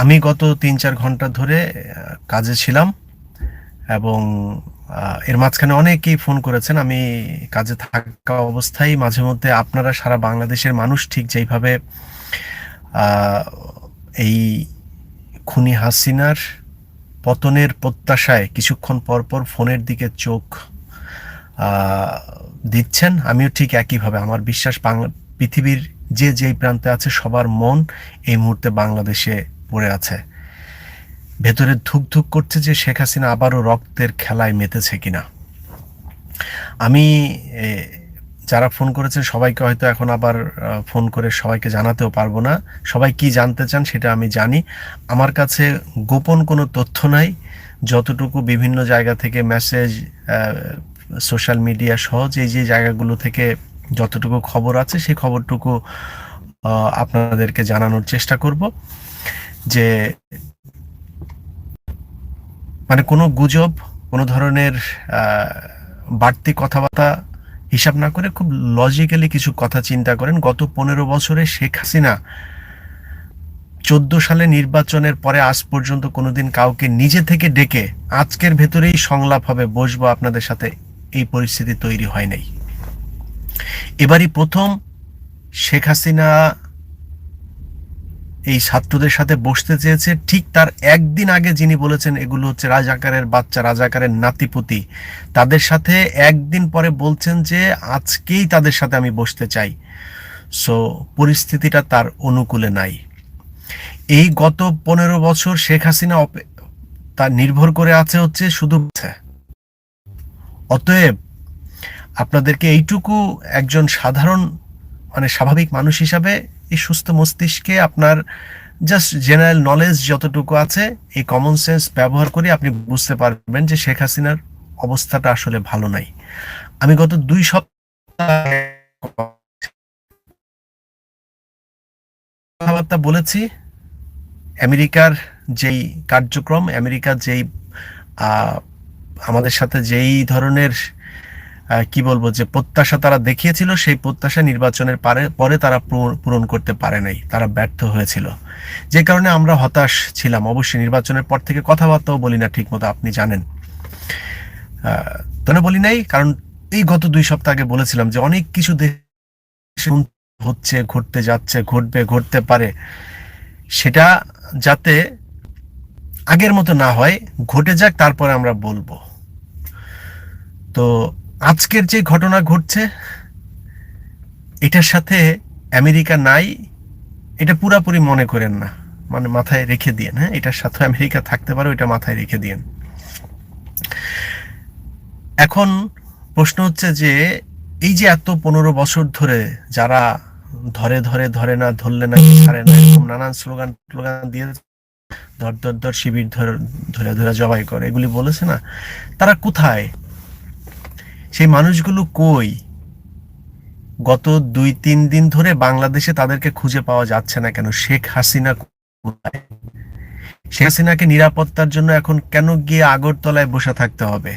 আমি গত তিন চার ঘণ্টা ধরে কাজে ছিলাম এবং এর মাঝখানে অনেকেই ফোন করেছেন, আমি কাজে থাকা অবস্থায় মাঝে মধ্যে আপনারা সারা বাংলাদেশের মানুষ ঠিক যেইভাবে এই খুনি হাসিনার পতনের প্রত্যাশায় কিছুক্ষণ পর পর ফোনের দিকে চোখ দিচ্ছেন, আমিও ঠিক একইভাবে। আমার বিশ্বাস বাংলা, পৃথিবীর যে যেই প্রান্তে আছে সবার মন এই মুহূর্তে বাংলাদেশে পড়ে আছে। ভেতরে ধুক ধুক করছে যে শেখ হাসিনা আবারও রক্তের খেলায় মেতেছে কিনা। আমি যারা ফোন করেছে সবাইকে হয়তো এখন আবার ফোন করে সবাইকে জানাতেও পারব না। সবাই কি জানতে চান সেটা আমি জানি। আমার কাছে গোপন কোনো তথ্য নাই। যতটুকু বিভিন্ন জায়গা থেকে মেসেজ সোশ্যাল মিডিয়া সহ যে যে জায়গাগুলো থেকে যতটুকু খবর আছে, সেই খবরটুকু আপনাদেরকে জানানোর চেষ্টা করব যে মানে কোনো গুজব, কোনো ধরনের বাড়তি কথাবার্তা হিসাব না করে খুব লজিক্যালি কিছু কথা চিন্তা করেন। গত পনেরো বছরে শেখ হাসিনা চোদ্দ সালে নির্বাচনের পরে আজ পর্যন্ত কোনোদিন কাউকে নিজে থেকে ডেকে আজকের ভেতরেই সংলাপ হবে, বসবো আপনাদের সাথে, এই পরিস্থিতি তৈরি হয় নাই। এবারই প্রথম শেখ হাসিনা এই ছাত্রদের সাথে বসতে চেয়েছে। ঠিক তার একদিন আগে যিনি বলেছেন এগুলো হচ্ছে রাজাকারের বাচ্চা, রাজাকারের নাতিপুতি, তাদের সাথে একদিন পরে বলছেন যে আজকেই তাদের সাথে আমি বসতে চাই। সো পরিস্থিতিটা তার অনুকূলে নাই। এই গত পনেরো বছর শেখ হাসিনা তার নির্ভর করে আছে হচ্ছে শুধু অতএব আপনাদেরকে এইটুকু একজন সাধারণ মানে স্বাভাবিক মানুষ হিসাবে এই সুস্থ মস্তিষ্কে আপনার জাস্ট জেনারেল নলেজ যতটুকু আছে, এই কমন সেন্স ব্যবহার করে আপনি বুঝতে পারবেন যে শেখ হাসিনার অবস্থাটা আসলে ভালো নাই। আমি গত দুই সপ্তাহ কথাবার্তা বলেছি, আমেরিকার যেই কার্যক্রম আমেরিকার যেই আমাদের সাথে যেই ধরনের কি বলব যে প্রত্যাশা তারা দেখিয়েছিল, সেই প্রত্যাশা নির্বাচনের পারে, পরে তারা পূরণ- করতে পারে নাই, তারা ব্যর্থ হয়েছিল। যে কারণে আমরা হতাশ ছিলাম। অবশ্যই নির্বাচনের পর থেকে কথাবার্তাও বলি না ঠিক মতো আপনি জানেন। কেন বলি নাই, কারণ এই গত দুই সপ্তাহ আগে বলেছিলাম যে অনেক কিছু হচ্ছে, ঘটতে যাচ্ছে, ঘটবে, ঘটতে পারে। সেটা যাতে আগের মতো না হয়, ঘটে যাক, তারপরে আমরা বলব। তো আজকের যে ঘটনা ঘটছে, এটার সাথে আমেরিকা নাই, এটা পুরাপুরি মনে করেন না। মানে মাথায় রেখে দিয়েন হ্যাঁ? এটার সাথে আমেরিকা থাকতে পারে, এটা মাথায় রেখে দিয়েন। এখন প্রশ্ন হচ্ছে যে, এই যে এত পনেরো বছর ধরে যারা ধরে ধরে ধরে না, ধরলে না, ছাড়ে না, এরকম নানান স্লোগান স্লোগান দিয়ে ধর ধর ধর, শিবির ধর, ধরে ধরে জবাই করে, এগুলি বলেছে না? তারা কোথায়? সেই মানুষগুলো কই? গত দুই, তিন দিন ধরে বাংলাদেশে তাদেরকে খুঁজে পাওয়া যাচ্ছে না কেন? শেখ হাসিনা শেখ হাসিনাকে নিরাপত্তার জন্য এখন কেন গিয়ে আগরতলায় বসে থাকতে হবে?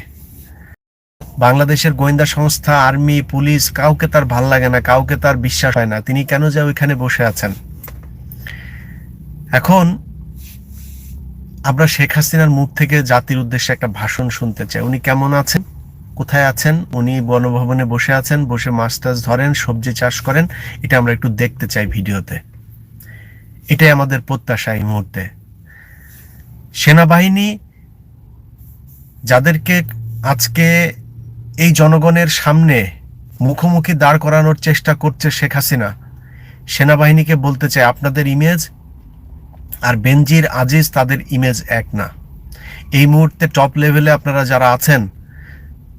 বাংলাদেশের গোয়েন্দা সংস্থা, আর্মি, পুলিশ, কাউকে তার ভালো লাগে না, কাউকে তার বিশ্বাস হয় না। তিনি কেন যে ওইখানে বসে আছেন? এখন আমরা শেখ হাসিনার মুখ থেকে জাতির উদ্দেশ্যে একটা ভাষণ শুনতে চাই। উনি কেমন আছেন? কোথায় আছেন? উনি বনভবনে বসে আছেন, বসে মাছ টাছ ধরেন, সবজি চাষ করেন। এটা আমরা একটু দেখতে চাই ভিডিওতে। এটাই আমাদের প্রত্যাশা এই মুহূর্তে। সেনাবাহিনী যাদেরকে আজকে এই জনগণের সামনে মুখোমুখি দাঁড় করানোর চেষ্টা করছে শেখ হাসিনা, সেনাবাহিনীকে বলতে চাই, আপনাদের ইমেজ আর বেনজির আজিজ তাদের ইমেজ এক না। এই মুহূর্তে টপ লেভেলে আপনারা যারা আছেন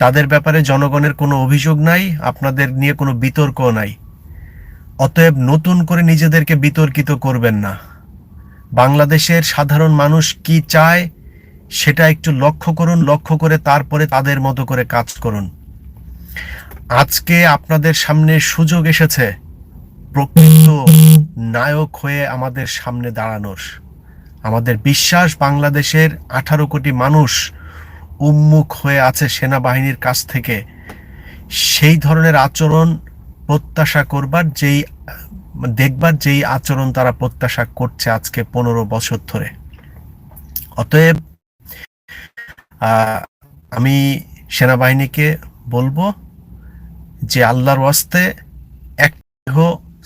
তাদের ব্যাপারে জনগণের কোনো অভিযোগ নাই, আপনাদের নিয়ে কোনো বিতর্ক নাই। অতএব নতুন করে নিজেদেরকে বিতর্কিত করবেন না। বাংলাদেশের সাধারণ মানুষ কি চায়, সেটা একটু লক্ষ্য করুন, লক্ষ্য করে তারপরে তাদের মতো করে কাজ করুন। আজকে আপনাদের সামনে সুযোগ এসেছে, প্রকৃত নায়ক হয়ে আমাদের সামনে দাঁড়ানোর। আমাদের বিশ্বাস, বাংলাদেশের আঠারো কোটি মানুষ উন্মুখ হয়ে আছে সেনাবাহিনীর কাছ থেকে। সেই ধরনের আচরণ প্রত্যাশা করবার যেই, দেখবার যেই আচরণ তারা প্রত্যাশা করছে আজকে পনেরো বছর ধরে। অতএব আমি সেনাবাহিনীকে বলব যে আল্লাহর ওয়াস্তে এক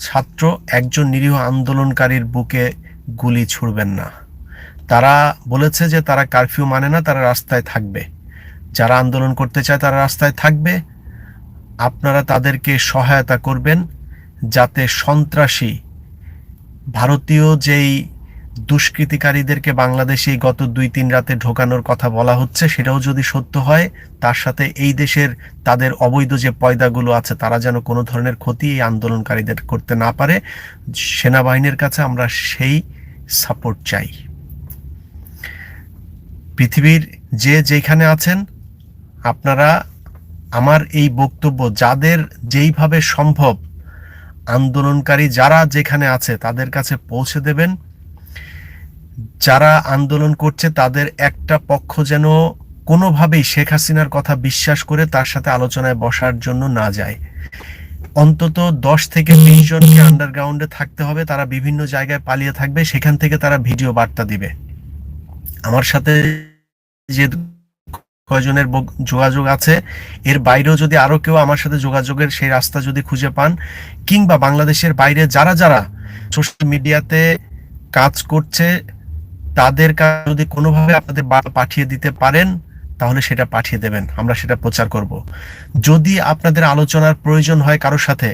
ছাত্র, একজন নিরীহ আন্দোলনকারীর বুকে গুলি ছুড়বেন না। তারা বলেছে যে তারা কারফিউ মানে না, তারা রাস্তায় থাকবে। যারা আন্দোলন করতে চায় তারা রাস্তায় থাকবে। আপনারা তাদেরকে সহায়তা করবেন যাতে সন্ত্রাসী, ভারতীয় যেই দুষ্কৃতিকারীদেরকে বাংলাদেশে গত দুই তিন রাতে ঢোকানোর কথা বলা হচ্ছে, সেটাও যদি সত্য হয়, তার সাথে এই দেশের তাদের অবৈধ যে পয়দাগুলো আছে, তারা যেন কোনো ধরনের ক্ষতি এই আন্দোলনকারীদের করতে না পারে, সেনাবাহিনীর কাছে আমরা সেই সাপোর্ট চাই। পৃথিবীর যে যেখানে আছেন, আপনারা আমার এই বক্তব্য যাদের যেইভাবে সম্ভব আন্দোলনকারী যারা যেখানে আছে তাদের কাছে পৌঁছে দেবেন। যারা আন্দোলন করছে তাদের একটা পক্ষ যেন কোনোভাবেই শেখ হাসিনার কথা বিশ্বাস করে তার সাথে আলোচনায় বসার জন্য না যায়। অন্তত দশ থেকে বিশ জনকে আন্ডারগ্রাউন্ডে থাকতে হবে, তারা বিভিন্ন জায়গায় পালিয়ে থাকবে, সেখান থেকে তারা ভিডিও বার্তা দিবে। আমার সাথে যে কয়জনের যোগাযোগ আছে, এর বাইরেও যদি আরও কেউ আমার সাথে যোগাযোগের সেই রাস্তা যদি খুঁজে পান, কিংবা বাংলাদেশের বাইরে যারা যারা সোশ্যাল মিডিয়াতে কাজ করছে, তাদের যদি কোনোভাবে আপনাদের পাঠিয়ে দিতে পারেন, তাহলে সেটা পাঠিয়ে দেবেন। আমরা সেটা প্রচার করব। যদি আপনাদের আলোচনার প্রয়োজন হয় কারোর সাথে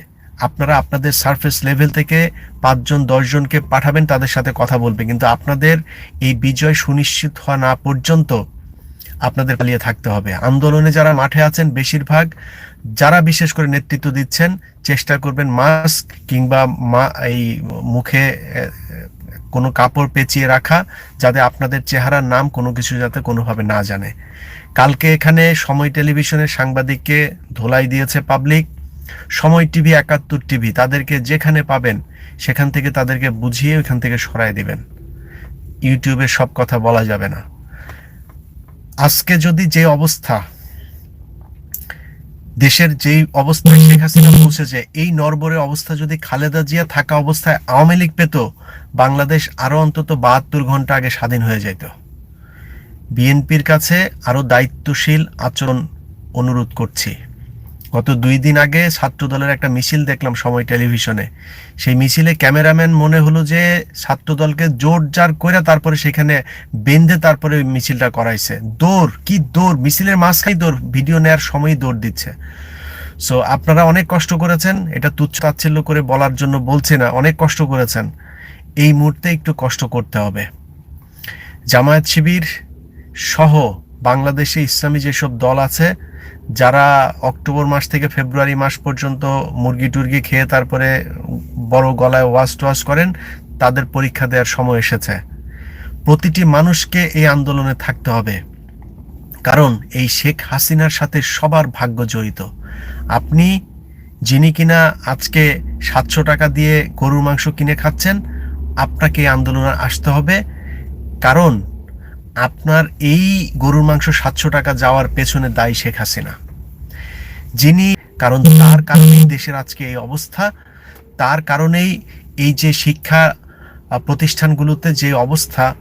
আপনারা আপনাদের সারফেস লেভেল থেকে পাঁচজন, দশজনকে পাঠাবেন, তাদের সাথে কথা বলবে। কিন্তু আপনাদের এই বিজয় সুনিশ্চিত হওয়া না পর্যন্ত আপনাদের পালিয়ে থাকতে হবে। আন্দোলনে যারা মাঠে আছেন, বেশিরভাগ যারা বিশেষ করে নেতৃত্ব দিচ্ছেন, চেষ্টা করবেন মাস্ক কিংবা মা, এই মুখে কোনো কাপড় পেঁচিয়ে রাখা, যাতে আপনাদের চেহারার নাম কোনো কিছু যাতে কোনোভাবে না জানে। কালকে এখানে সময় টেলিভিশনের সাংবাদিককে ধোলাই দিয়েছে পাবলিক সময় টিভি, একাত্তর টিভি, তাদেরকে যেখানে পাবেন, সেখান থেকে তাদেরকে বুঝিয়ে ওইখান থেকে সরাই দিবেন। ইউটিউবে সব কথা বলা যাবে না। আজকে যদি যে অবস্থা, দেশের যেই অবস্থায় শেখ হাসিনা পৌঁছেছে, এই নরবরের অবস্থা যদি খালেদা জিয়া থাকা অবস্থায় আওয়ামী লীগ পেত, বাংলাদেশ আরও অন্তত বাহাত্তর ঘণ্টা আগে স্বাধীন হয়ে যেত বিএনপির কাছে আরও দায়িত্বশীল আচরণ অনুরোধ করছি। গত দুই দিন আগে ছাত্র দলের একটা মিছিল দেখলাম সময় টেলিভিশনে। সেই মিছিলে ক্যামেরাম্যান মনে হলো যে ছাত্র দলকে জোর জার করে তারপরে সেখানে বেঁধে তারপরে মিছিলটা করাইছে। দৌড়, কি দৌড়? মিছিলের মাঝখানে দৌড়, ভিডিও নেয়ার সময় দৌড় দিচ্ছে। সো আপনারা অনেক কষ্ট করেছেন, এটা তুচ্ছ তাচ্ছিল্য করে বলার জন্য বলছি না, অনেক কষ্ট করেছেন। এই মুহূর্তে একটু কষ্ট করতে হবে। জামায়াত শিবির সহ বাংলাদেশে ইসলামী যেসব দল আছে যারা অক্টোবর মাস থেকে ফেব্রুয়ারি মাস পর্যন্ত মুরগি টুরগি খেয়ে তারপরে বড় গলায় ওয়াশ টোয়াশ করেন, তাদের পরীক্ষা দেওয়ার সময় এসেছে। প্রতিটি মানুষকে এই আন্দোলনে থাকতে হবে। কারণ এই শেখ হাসিনার সাথে সবার ভাগ্য জড়িত। আপনি যিনি কিনা আজকে সাতশো টাকা দিয়ে গরুর মাংস কিনে খাচ্ছেন, আপনাকে এই আন্দোলনে আসতে হবে। কারণ আপনার এই গরুর মাংস সাতশো টাকা যাওয়ার পেছনে দায়ী শেখ হাসিনা। যিনি কারণ তার কারণেই দেশের আজকে এই অবস্থা তার কারণেই এই যে শিক্ষা প্রতিষ্ঠানগুলোতে যে অবস্থা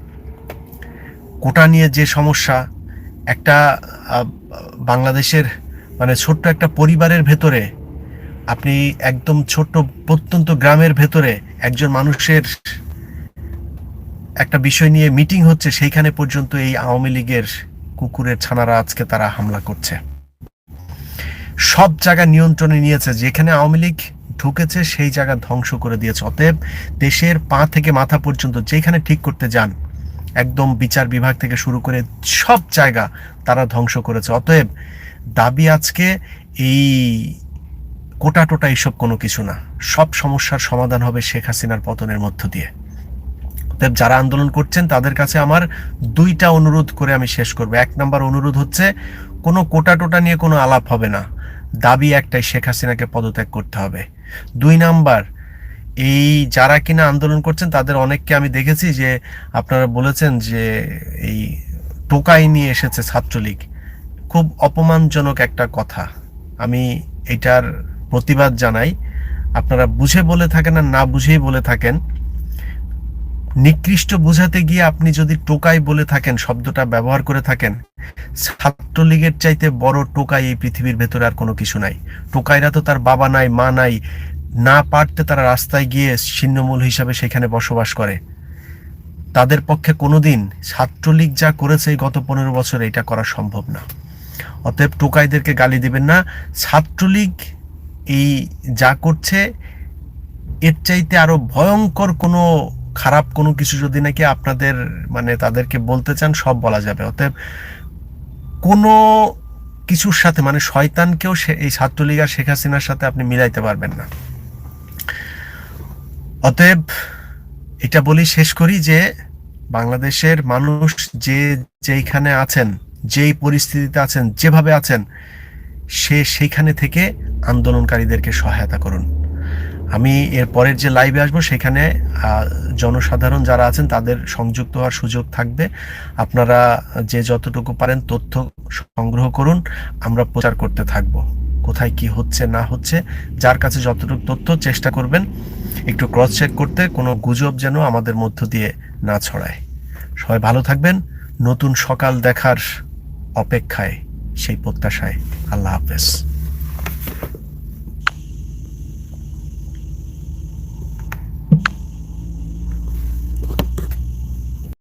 কোটা নিয়ে যে সমস্যা একটা বাংলাদেশের মানে ছোট্ট একটা পরিবারের ভেতরে আপনি একদম ছোট্ট প্রত্যন্ত গ্রামের ভেতরে একজন মানুষের একটা বিষয় নিয়ে মিটিং হচ্ছে, সেইখানে পর্যন্ত এই আওয়ামী লীগের কুকুরের ছানারা আজকে তারা হামলা করছে। সব জায়গা নিয়ন্ত্রণে নিয়েছে, যেখানে আওয়ামী লীগ ঢুকেছে, সেই জায়গা ধ্বংস করে দিয়েছে। অতএব দেশের পা থেকে মাথা পর্যন্ত যেখানে ঠিক করতে যান, একদম বিচার বিভাগ থেকে শুরু করে সব জায়গা তারা ধ্বংস করেছে। অতএব দাবি আজকে এই কোটা টোটা এইসব কোনো কিছু না। সব সমস্যার সমাধান হবে শেখ হাসিনার পতনের মধ্য দিয়ে। অতএব যারা আন্দোলন করছেন, তাদের কাছে আমার দুইটা অনুরোধ করে আমি শেষ করব। এক নম্বর অনুরোধ হচ্ছে, কোনো কোটা টোটা নিয়ে কোনো আলাপ হবে না। দাবি একটাই, শেখ হাসিনাকে পদত্যাগ করতে হবে। দুই নাম্বার, এই যারা কিনা আন্দোলন করছেন, তাদের অনেককে আমি দেখেছি যে আপনারা বলেছেন যে এই টোকাই নিয়ে এসেছে ছাত্রলীগ। খুব অপমানজনক একটা কথা। আমি এটার প্রতিবাদ জানাই। আপনারা বুঝে বলে থাকেন আর না বুঝেই বলে থাকেন। নিকৃষ্ট বোঝাতে গিয়ে আপনি যদি টোকাই বলে থাকেন, শব্দটা ব্যবহার করে থাকেন, ছাত্রলীগের চাইতে বড় টোকাই এই পৃথিবীর ভেতরে আর কোনো কিছু নাই। টোকাইরা তো তার বাবা নাই, মা নাই, না পারতে তারা রাস্তায় গিয়ে ছিন্নমূল হিসাবে সেখানে বসবাস করে। তাদের পক্ষে কোনোদিন ছাত্রলীগ যা করেছে গত পনেরো বছর এটা করা সম্ভব না। অতএব টোকাইদেরকে গালি দিবেন না। ছাত্রলীগ এই যা করছে, এর চাইতে আরও ভয়ঙ্কর কোনো খারাপ কোনো কিছু যদি নাকি আপনাদের মানে তাদেরকে বলতে চান, সব বলা যাবে। অতএব কোনো কিছুর সাথে মানে শয়তানকেও এই ছাত্রলীগ আর শেখ হাসিনার সাথে আপনি মিলাইতে পারবেন না। অতএব এটা বলি শেষ করি যে, বাংলাদেশের মানুষ যে যেইখানে আছেন, যেই পরিস্থিতিতে আছেন, যেভাবে আছেন, সে সেইখানে থেকে আন্দোলনকারীদেরকে সহায়তা করুন। আমি এর পরের যে লাইভে আসব, সেখানে জনসাধারণ যারা আছেন, তাদের সংযুক্ত হওয়ার সুযোগ থাকবে। আপনারা যে যতটুকু পারেন তথ্য সংগ্রহ করুন, আমরা প্রচার করতে থাকব। কোথায় কি হচ্ছে, না হচ্ছে, যার কাছে যতটুকু তথ্য, চেষ্টা করবেন একটু ক্রস চেক করতে, কোনো গুজব যেন আমাদের মধ্য দিয়ে না ছড়ায়। সবাই ভালো থাকবেন। নতুন সকাল দেখার অপেক্ষায়, সেই প্রত্যাশায়। আল্লাহ হাফেজ।